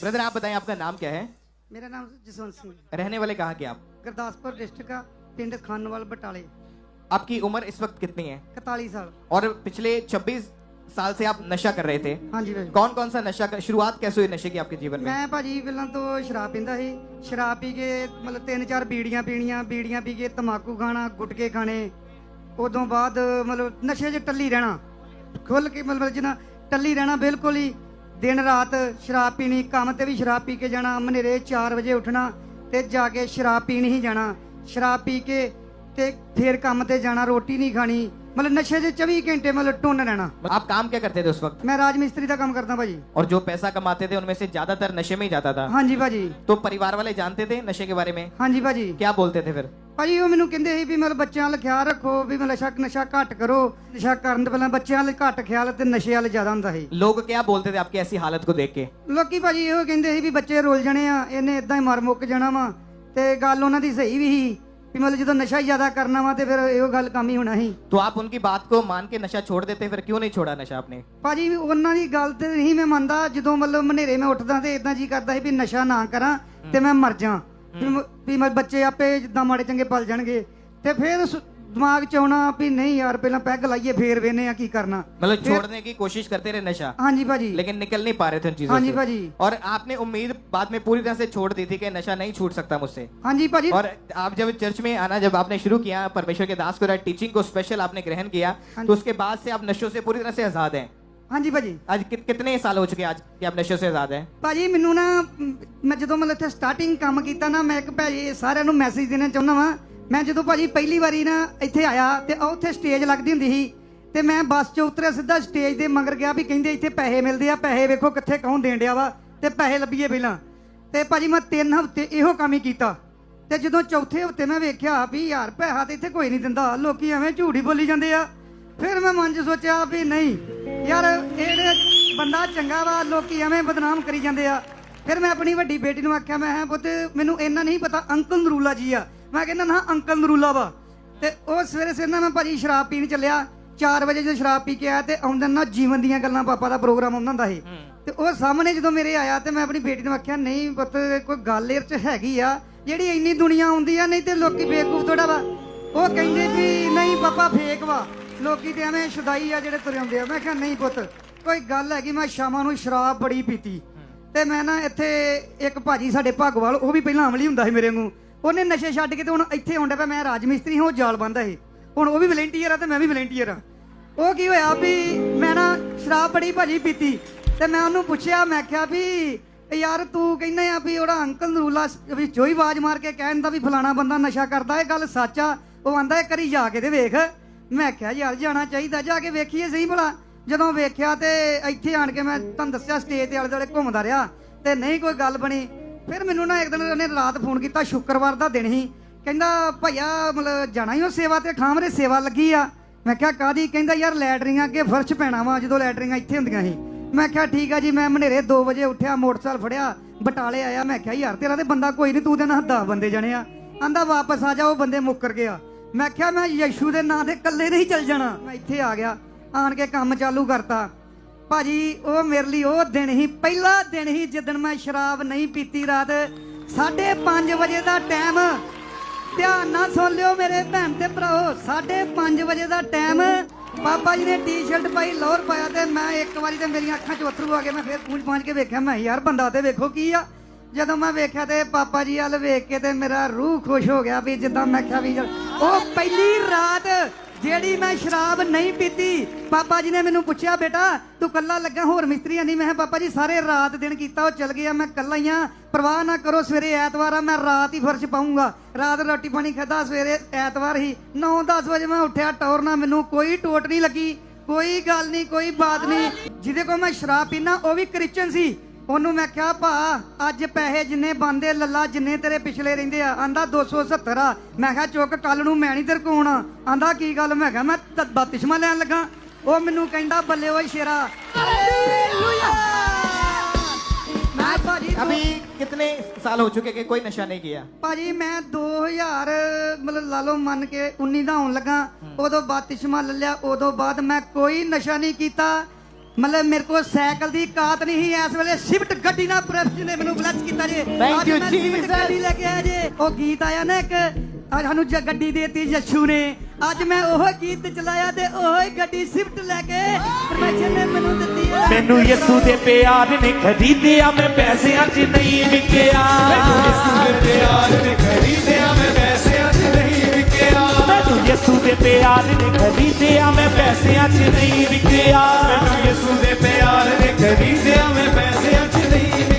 Brother आप बताएं आपका नाम क्या है ਮੇਰਾ ਨਾਮ ਜਸਵੰਤ ਸਿੰਘ रहने वाले कहाँ के आप ਗੁਰਦਾਸਪੁਰ ਡਿਸਟ੍ਰਿਕਟ ਆ ਪਿੰਡ ਖਾਨਵਾਲ ਬਟਾਲੇ आपकी उम्र इस वक्त कितनी है 41 ਸਾਲ और पिछले 26 साल से आप नशा कर रहे थे ਹਾਂਜੀ ਭਾਜੀ कौन कौन सा नशा कर शुरुआत कैसे हुई नशे की आपके जीवन में ਮੈਂ ਭਾਜੀ ਪਹਿਲਾਂ ਤੋਂ ਸ਼ਰਾਬ ਪੀਂਦਾ ਸੀ ਸ਼ਰਾਬ ਪੀ ਕੇ ਮਤਲਬ ਤਿੰਨ ਚਾਰ ਬੀੜੀਆਂ ਪੀਣੀਆਂ ਬੀੜੀਆਂ ਪੀ ਕੇ ਤਮਾਕੂ ਖਾਣਾ ਗੁਟਕੇ ਖਾਣੇ ਉਦੋਂ ਬਾਅਦ ਮਤਲਬ ਨਸ਼ੇ 'ਚ ਟੱਲੀ ਰਹਿਣਾ ਖੁੱਲ ਕੇ ਮਤਲਬ ਜਿਨਾ ਟੱਲੀ ਰਹਿਣਾ ਬਿਲਕੁਲ ਹੀ ਦਿਨ ਰਾਤ ਸ਼ਰਾਬ ਪੀਣੀ, ਕੰਮ ਤੇ ਵੀ ਸ਼ਰਾਬ ਪੀ ਕੇ ਜਾਣਾ ਮਨੇਰੇ 4 ਵਜੇ ਉੱਠਣਾ ਤੇ ਜਾ ਕੇ ਸ਼ਰਾਬ ਪੀਣ ਹੀ ਜਾਣਾ। ਸ਼ਰਾਬ ਪੀ ਕੇ ਤੇ ਫਿਰ ਕੰਮ ਤੇ ਜਾਣਾ, ਰੋਟੀ ਨਹੀਂ ਖਾਣੀ। ਮਤਲਬ ਨਸ਼ੇ 'ਚ 24 ਘੰਟੇ ਮਤਲਬ ਟੁੰਨ ਰਹਿਣਾ आप काम क्या करते थे उस वक्त ਮੈਂ ਰਾਜ ਮਿਸਤਰੀ ਦਾ ਕੰਮ ਕਰਦਾ ਭਾਜੀ और जो पैसा कमाते थे उनमें से ज्यादातर नशे में ही जाता था ਹਾਂਜੀ ਭਾਜੀ तो परिवार वाले जानते थे नशे के बारे में ਹਾਂਜੀ ਭਾਜੀ क्या बोलते थे फिर ਭਾਜੀ ਉਹ ਮੈਨੂੰ ਕਹਿੰਦੇ ਸੀ ਵੀ ਮਤਲਬ ਬੱਚਿਆਂ ਵੱਲ ਖਿਆਲ ਰੱਖੋ ਵੀ ਮਤਲਬ ਨਸ਼ਾ ਨਸ਼ਾ ਘੱਟ ਕਰੋ ਨਸ਼ਾ ਕਰਨ ਤੋਂ ਪਹਿਲਾਂ ਬੱਚਿਆਂ ਵੱਲ ਘੱਟ ਖਿਆਲ ਤੇ ਨਸ਼ੇ ਵੱਲ ਜ਼ਿਆਦਾ ਹੁੰਦਾ ਸੀ लोग क्या बोलते थे आपकी ऐसी हालत को देख के ਲੋਕੀ ਭਾਜੀ ਇਹੋ ਕਹਿੰਦੇ ਸੀ ਵੀ ਬੱਚੇ ਰੁੱਲ ਜਾਣੇ ਆ ਇਹਨੇ ਇਦਾਂ ਹੀ ਮਰ ਮੁੱਕ ਜਾਣਾ ਵਾ ਤੇ ਗੱਲ ਉਹਨਾਂ ਦੀ ਸਹੀ ਵੀ ਸੀ ਵੀ ਮਤਲਬ ਜਦੋਂ ਨਸ਼ਾ ਹੀ ਜ਼ਿਆਦਾ ਕਰਨਾ ਵਾ ਤੇ ਫਿਰ ਇਹੋ ਗੱਲ ਕੰਮ ਹੀ ਹੋਣਾ ਸੀ तो आप उनकी बात को मान के नशा छोड़ देते फिर क्यों नहीं छोड़ा नशा आपने ਭਾਜੀ ਉਹਨਾਂ ਦੀ ਗੱਲ ਤੇ ਨਹੀਂ ਮੈਂ ਮੰਨਦਾ ਜਦੋਂ ਮਤਲਬ ਮਨੇਰੇ ਮੈਂ ਉੱਠਦਾ ਤੇ ਇਦਾਂ ਜੀ ਕਰਦਾ ਸੀ ਵੀ ਨਸ਼ਾ ਨਾ ਕਰਾਂ ਤੇ ਮੈਂ ਮਰ ਜਾ ਵੀ ਮ- ਵੀ ਮੈਂ ਬੱਚੇ ਆਪੇ ਜਿੱਦਾਂ ਮਾੜੇ ਚੰਗੇ ਪਲ ਜਾਣਗੇ ਤੇ ਫਿਰ ਸ- ਦਿਮਾਗ ਚ ਆਉਣਾ ਵੀ ਨਹੀਂ ਯਾਰ ਪਹਿਲਾਂ ਪੈਗ ਲਾਈਏ ਫੇਰ ਵੇਨੇ ਆ ਕੀ ਕਰਨਾ मतलब छोड़ने की कोशिश करते रहे नशा ਹਾਂਜੀ ਭਾਜੀ लेकिन निकल नहीं पा रहे थे उन चीजों हाँ जी, से भाजी। और आपने उम्मीद बाद में पूरी तरह से छोड़ दी थी कि नशा नहीं छूट सकता मुझसे ਹਾਂਜੀ ਭਾਜੀ और आप जब चर्च में आना जब आपने शुरू किया परमेश्वर के दास को टीचिंग को स्पेशल आपने ग्रहण किया हाँ तो उसके बाद से आप नशों से पूरी तरह से आजाद हैं ਹਾਂਜੀ ਭਾਜੀ आज कि, कितने साल हो चुके हैं आज कि आप नशों से आजाद हैं ਭਾਜੀ ਮੈਨੂੰ ਨਾ ਮ, ਮੈਂ ਜਦੋਂ ਮਤਲਬ ਇੱਥੇ ਸਟਾਰਟਿੰਗ ਕੰਮ ਕੀਤਾ ਨਾ ਮੈਂ ਇੱਕ ਭਾਜੀ ਸਾਰਿਆਂ ਨੂੰ ਮੈਸੇਜ ਦੇਣਾ ਚਾਹੁੰਦਾ ਵਾਂ ਮੈਂ ਜਦੋਂ ਭਾਜੀ ਪਹਿਲੀ ਵਾਰੀ ਨਾ ਇੱਥੇ ਆਇਆ ਤੇ ਉੱਥੇ ਸਟੇਜ ਲੱਗਦੀ ਹੁੰਦੀ ਸੀ ਤੇ ਮੈਂ ਬੱਸ 'ਚ ਉਤਰਿਆ ਸਿੱਧਾ ਸਟੇਜ ਦੇ ਮਗਰ ਗਿਆ ਵੀ ਕਹਿੰਦੇ ਇੱਥੇ ਪੈਸੇ ਮਿਲਦੇ ਆ, ਪੈਸੇ ਵੇਖੋ ਕਿੱਥੇ ਕੌਣ ਦੇਣ ਡਿਆ ਵਾ ਤੇ ਪੈਸੇ ਲੱਭੀਏ ਪਹਿਲਾਂ। ਤੇ ਭਾਜੀ ਮੈਂ ਤਿੰਨ ਹਫ਼ਤੇ ਇਹੋ ਕੰਮ ਹੀ ਕੀਤਾ। ਤੇ ਜਦੋਂ ਚੌਥੇ ਹਫ਼ਤੇ ਮੈਂ ਵੇਖਿਆ ਵੀ ਯਾਰ ਪੈਸਾ ਤੇ ਇੱਥੇ ਕੋਈ ਨਹੀਂ ਦਿੰਦਾ, ਲੋਕੀ ਐਵੇਂ ਝੂਠੀ ਬੋਲੀ ਜਾਂਦੇ ਆ। ਫਿਰ ਮੈਂ ਮਨ 'ਚ ਸੋਚਿਆ ਵੀ ਨਹੀਂ, ਯਾਰ ਇਹ ਬੰਦਾ ਚੰਗਾ ਵਾ, ਲੋਕੀ ਐਵੇਂ ਬਦਨਾਮ ਕਰੀ ਜਾਂਦੇ ਆ। ਫਿਰ ਮੈਂ ਆਪਣੀ ਵੱਡੀ ਬੇਟੀ ਨੂੰ ਆਖਿਆ, ਮੈਂ ਹਾਂ ਪੁੱਤ ਮੈਨੂੰ ਇੰਨਾ ਨਹੀਂ ਪਤਾ, ਅੰਕਲ ਨਰੂਲਾ ਜੀ ਆ। ਮੈਂ ਕਹਿੰਦਾ ਨਾ ਅੰਕਲ ਨਰੂਲਾ ਵਾ। ਤੇ ਉਹ ਸਵੇਰੇ ਸਵੇਰੇ ਨਾ ਮੈਂ ਭਾਜੀ ਸ਼ਰਾਬ ਪੀਣ ਚੱਲਿਆ। 4 ਵਜੇ ਜਦੋਂ ਸ਼ਰਾਬ ਪੀ ਕੇ ਆਇਆ ਤੇ ਆਉਂਦਾ ਨਾ ਜੀਵਨ ਦੀਆਂ ਗੱਲਾਂ ਪਾਪਾ ਦਾ ਪ੍ਰੋਗਰਾਮ ਆਉਂਦਾ ਹੁੰਦਾ ਸੀ। ਤੇ ਉਹ ਸਾਹਮਣੇ ਜਦੋਂ ਮੇਰੇ ਆਇਆ ਤੇ ਮੈਂ ਆਪਣੀ ਬੇਟੀ ਨੂੰ ਆਖਿਆ, ਨਹੀਂ ਪੁੱਤ, ਕੋਈ ਗੱਲ ਇਹ ਚ ਹੈਗੀ ਆ। ਜਿਹੜੀ ਇੰਨੀ ਦੁਨੀਆ ਆਉਂਦੀ ਆ, ਨਹੀਂ ਤੇ ਲੋਕੀ ਬੇਵਕੂਫ ਥੋੜਾ ਵਾ। ਉਹ ਕਹਿੰਦੇ ਵੀ ਨਹੀਂ ਪਾਪਾ, ਫੇਕ ਵਾ। ਲੋਕੀ ਤੇ ਐਵੇਂ ਸ਼ੁਦਾਈ ਆ ਜਿਹੜੇ ਤੁਰੇ ਆਉਂਦੇ ਆ। ਮੈਂ ਕਿਹਾ, ਨਹੀਂ ਪੁੱਤ, ਕੋਈ ਗੱਲ ਹੈਗੀ, ਮੈਂ ਸ਼ਾਮਾਂ ਨੂੰ ਸ਼ਰਾਬ ਬੜੀ ਪੀਤੀ। ਤੇ ਮੈਂ ਨਾ ਇੱਥੇ ਇੱਕ ਭਾਜੀ ਸਾਡੇ ਭਾਗਵਾਲ, ਉਹ ਵੀ ਪਹਿਲਾਂ ਅਮਲੀ ਹੁੰਦਾ ਸੀ ਮੇਰੇ ਵਾਂਗੂ। ਉਹਨੇ ਨਸ਼ੇ ਛੱਡ ਕੇ ਤੇ ਹੁਣ ਇੱਥੇ ਆਉਂਦਾ ਪਿਆ, ਮੈਂ ਰਾਜ ਮਿਸਤਰੀ ਹਾਂ, ਉਹ ਜਾਲ ਬੰਦਾ ਸੀ ਹੁਣ ਉਹ ਵੀ ਵਲੰਟੀਅਰ ਆ ਤੇ ਮੈਂ ਵੀ ਵਲੰਟੀਅਰ ਆ। ਉਹ ਕੀ ਹੋਇਆ ਵੀ ਮੈਂ ਨਾ ਸ਼ਰਾਬ ਬੜੀ ਭਾਜੀ ਪੀਤੀ ਤੇ ਮੈਂ ਉਹਨੂੰ ਪੁੱਛਿਆ, ਮੈਂ ਕਿਹਾ ਵੀ ਯਾਰ ਤੂੰ ਕਹਿੰਦਾ ਆ ਵੀ ਉਹਦਾ ਅੰਕਲ ਨਰੂਲਾ ਵੀ ਜੋਈ ਆਵਾਜ਼ ਮਾਰ ਕੇ ਕਹਿਣ ਦਾ ਵੀ ਫਲਾਣਾ ਬੰਦਾ ਨਸ਼ਾ ਕਰਦਾ, ਇਹ ਗੱਲ ਸੱਚ ਆ। ਉਹ ਆਂਦਾ ਕਰੀ ਜਾ ਕੇ ਤੇ ਵੇਖ। ਮੈਂ ਕਿਹਾ, ਯਾਰ, ਜਾਣਾ ਚਾਹੀਦਾ, ਜਾ ਕੇ ਵੇਖੀਏ ਸਹੀ ਭਲਾ। ਜਦੋਂ ਵੇਖਿਆ ਤੇ ਇੱਥੇ ਆਣ ਕੇ ਮੈਂ ਤੁਹਾਨੂੰ ਦੱਸਿਆ ਸਟੇਜ ਤੇ ਆਲੇ ਦੁਆਲੇ ਘੁੰਮਦਾ ਰਿਹਾ ਤੇ ਨਹੀਂ ਕੋਈ ਗੱਲ ਬਣੀ। ਫਿਰ ਮੈਨੂੰ ਨਾ ਇੱਕ ਦਿਨ ਉਹਨੇ ਰਾਤ ਫੋਨ ਕੀਤਾ, ਸ਼ੁੱਕਰਵਾਰ ਦਾ ਦਿਨ ਹੀ ਕਹਿੰਦਾ, ਭਈਆ, ਮਤਲਬ ਜਾਣਾ ਹੀ ਉਹ ਸੇਵਾ ਤੇ ਖਾਮਰੇ ਸੇਵਾ ਲੱਗੀ ਆ। ਮੈਂ ਕਿਹਾ ਕਾਦੀ ਕਹਿੰਦਾ, ਯਾਰ ਲੈਟਰਿੰਗਾਂ ਅੱਗੇ ਫਰਸ਼ ਪੈਣਾ ਵਾ, ਜਦੋਂ ਲੈਟਰਿੰਗਾਂ ਇੱਥੇ ਹੁੰਦੀਆਂ ਸੀ। ਮੈਂ ਕਿਹਾ, ਠੀਕ ਆ ਜੀ, ਮੈਂ ਮਨੇਰੇ 2 ਵਜੇ ਉੱਠਿਆ, ਮੋਟਰਸਾਈਕਲ ਫੜਿਆ, ਬਟਾਲੇ ਆਇਆ, ਮੈਂ ਕਿਹਾ, ਯਾਰ, ਤੇਰਾ ਤੇ ਬੰਦਾ ਕੋਈ ਨਹੀਂ ਤੂੰ ਦੇ ਨਾਲ 10 ਬੰਦੇ ਜਣੇ ਆ। ਆਂਦਾ, ਵਾਪਸ ਆ ਜਾ, ਉਹ ਬੰਦੇ ਮੁੱਕਰ ਗਿਆ ਮੈਂ ਕਿਹਾ, ਮੈਂ ਯਸ਼ੂ ਦੇ ਨਾਂ ਤੇ ਇਕੱਲੇ ਨਹੀਂ ਚੱਲ ਜਾਣਾ, ਮੈਂ ਇੱਥੇ ਆ ਗਿਆ। ਆਣ ਕੇ ਕੰਮ ਚਾਲੂ ਕਰਤਾ। ਭਾਜੀ, ਉਹ ਮੇਰੇ ਲਈ ਉਹ ਦਿਨ ਹੀ, ਪਹਿਲਾ ਦਿਨ ਹੀ ਜਿੱਦਣ ਮੈਂ ਸ਼ਰਾਬ ਨਹੀਂ ਪੀਤੀ ਰਾਤ 5:30 ਵਜੇ ਦਾ ਟਾਈਮ ਧਿਆਨ ਨਾਲ ਸੁਣ ਲਿਓ ਮੇਰੇ ਭੈਣ ਤੇ ਭਰਾਓ 5:30 ਵਜੇ ਦਾ ਟਾਈਮ ਬਾਬਾ ਜੀ ਨੇ ਟੀ-ਸ਼ਰਟ ਪਾਈ ਲੋਅਰ ਪਾਇਆ ਤੇ ਮੈਂ ਇੱਕ ਵਾਰੀ ਤੇ ਮੇਰੀਆਂ ਅੱਖਾਂ 'ਚ ਅਥਰੂ ਆ ਗਏ, ਮੈਂ ਫੇਰ ਪੂੰਝ ਪਾਂਝ ਕੇ ਵੇਖਿਆ, ਮੈਂ ਯਾਰ ਬੰਦਾ ਤੇ ਵੇਖੋ ਕੀ ਆ? ਜਦੋਂ ਮੈਂ ਵੇਖਿਆ ਤੇ ਪਾਪਾ ਜੀ ਵੱਲ ਵੇਖ ਕੇ ਤੇ ਮੇਰਾ ਰੂਹ ਖੁਸ਼ ਹੋ ਗਿਆ ਵੀ ਜਿੱਦਾਂ ਮੈਂ ਕਿਹਾ ਵੀ, ਉਹ ਪਹਿਲੀ ਰਾਤ ਜਿਹੜੀ ਮੈਂ ਸ਼ਰਾਬ ਨਹੀਂ ਪੀਤੀ, ਪਾਪਾ ਜੀ ਨੇ ਮੈਨੂੰ ਪੁੱਛਿਆ, ਬੇਟਾ, ਤੂੰ ਕੱਲਾ ਲੱਗਾ, ਹੋਰ ਮਿਸਤਰੀਆਂ ਨਹੀਂ। ਮੈਂ ਕਿਹਾ, ਪਾਪਾ ਜੀ, ਸਾਰੇ ਰਾਤ ਦਿਨ ਕੀਤਾ, ਉਹ ਚਲ ਗਿਆ, ਮੈਂ ਕੱਲਾ ਹੀ ਆ ਪਰਵਾਹ ਨਾ ਕਰੋ, ਸਵੇਰੇ ਐਤਵਾਰ ਆ, ਮੈਂ ਰਾਤ ਹੀ ਫਰਸ਼ ਪਾਉਂਗਾ ਰਾਤ ਰੋਟੀ ਪਾਣੀ ਖਾਦਾ ਸਵੇਰੇ ਐਤਵਾਰ ਹੀ। 9-10 ਵਜੇ ਮੈਂ ਉੱਠਿਆ, ਟੌਰ ਨਾ ਮੈਨੂੰ ਕੋਈ ਟੋਟ ਨਹੀਂ ਲੱਗੀ, ਕੋਈ ਗੱਲ ਨਹੀਂ, ਕੋਈ ਬਾਤ ਨਹੀਂ। ਜਿਹਦੇ ਕੋਲ ਮੈਂ ਸ਼ਰਾਬ ਪੀਣਾ ਉਹ ਵੀ ਕ੍ਰਿਸਚਨ ਸੀ। ਉਹਨੂੰ ਮੈਂ ਕਿਹਾ ਭਾ ਅੱਜ ਪੈਸੇ ਜਿੰਨੇ ਬੰਦੇ ਲੱਲਾ ਜਿੰਨੇ ਤੇਰੇ ਪਿਛਲੇ ਰਹਿੰਦੇ ਆ ਆਂਦਾ 270 ਆ ਮੈਂ ਕਿਹਾ ਚੁੱਕ ਕੱਲ ਨੂੰ ਮੈਂ ਨਹੀਂ ਤੇਰੇ ਕੋਲ ਆਉਣਾ ਆਂਦਾ ਕੀ ਗੱਲ ਮੈਂ ਕਿਹਾ ਮੈਂ ਤ- ਬਪਤਿਸਮਾ ਲੈਣ ਲੱਗਾ ਉਹ ਮੈਨੂੰ ਕਹਿੰਦਾ ਬੱਲੇ ਓਏ ਸ਼ੇਰਾ ਮੈਂ ਭਾਜੀ ਦੋ- अभी कितने साल हो चुके कि कोई नशा नहीं किया ਭਾਜੀ ਮੈਂ 2000 ਮਤਲਬ ਲਾ ਲਓ ਮੰਨ ਕੇ 19 ਦਾ ਆਉਣ ਲੱਗਾ ਉਦੋਂ ਬਪਤਿਸਮਾ ਲੈ ਲਿਆ ਉਦੋਂ ਬਾਅਦ ਮੈਂ ਕੋਈ ਨਸ਼ਾ ਨਹੀਂ ਕੀਤਾ ਮਤਲਬ ਮੇਰੇ ਕੋਲ ਸਾਈਕਲ ਦੀ ਕਾਤ ਨਹੀਂ ਇਸ ਵੇਲੇ ਸ਼ਿਫਟ ਗੱਡੀ ਨਾਲ ਪ੍ਰੈਸ ਨੇ ਮੈਨੂੰ ਬਲੈਸ ਕੀਤਾ ਜੇ। Thank ਅੱਜ you, ਮੈਂ Jesus. ਗੱਡੀ ਲੈ ਕੇ ਆਇਆ ਜੇ। ਉਹ ਗੀਤ ਆਇਆ ਨਾ ਇੱਕ ਅੱਜ ਸਾਨੂੰ ਜ- ਗੱਡੀ ਦੇਤੀ ਯਸ਼ੂ ਨੇ। ਅੱਜ ਮੈਂ ਉਹ ਗੀਤ ਚਲਾਇਆ ਤੇ ਉਹ ਹੀ ਗੱਡੀ ਸ਼ਿਫਟ ਲੈ ਕੇ ਪਰਮੇਸ਼ਰ ਨੇ ਮੈਨੂੰ ਦਿੱਤੀ ਹੈ ਮੈਨੂੰ ਯਿਸੂ ਦੇ ਪਿਆਰ ਨੇ ਖਰੀਦਿਆ ਮੈਂ ਪੈਸਿਆਂ 'ਚ ਨਹੀਂ ਵਿਕਿਆ। ਮੈਨੂੰ ਯਿਸੂ ਦੇ ਪਿਆਰ ਨੇ ਖਰੀਦਿਆ ਮੈਂ ਪੈਸਿਆਂ 'ਚ ਪਿਆਰ ਨੇ ਖਰੀਦਿਆ, ਮੈਂ ਪੈਸਿਆਂ 'ਚ ਨਹੀਂ ਵਿਕਿਆ। ਮੈਨੂੰ ਯਿਸੂ ਦੇ ਪਿਆਰ ਨੇ ਖਰੀਦਿਆ, ਮੈਂ ਪੈਸਿਆਂ 'ਚ ਨਹੀਂ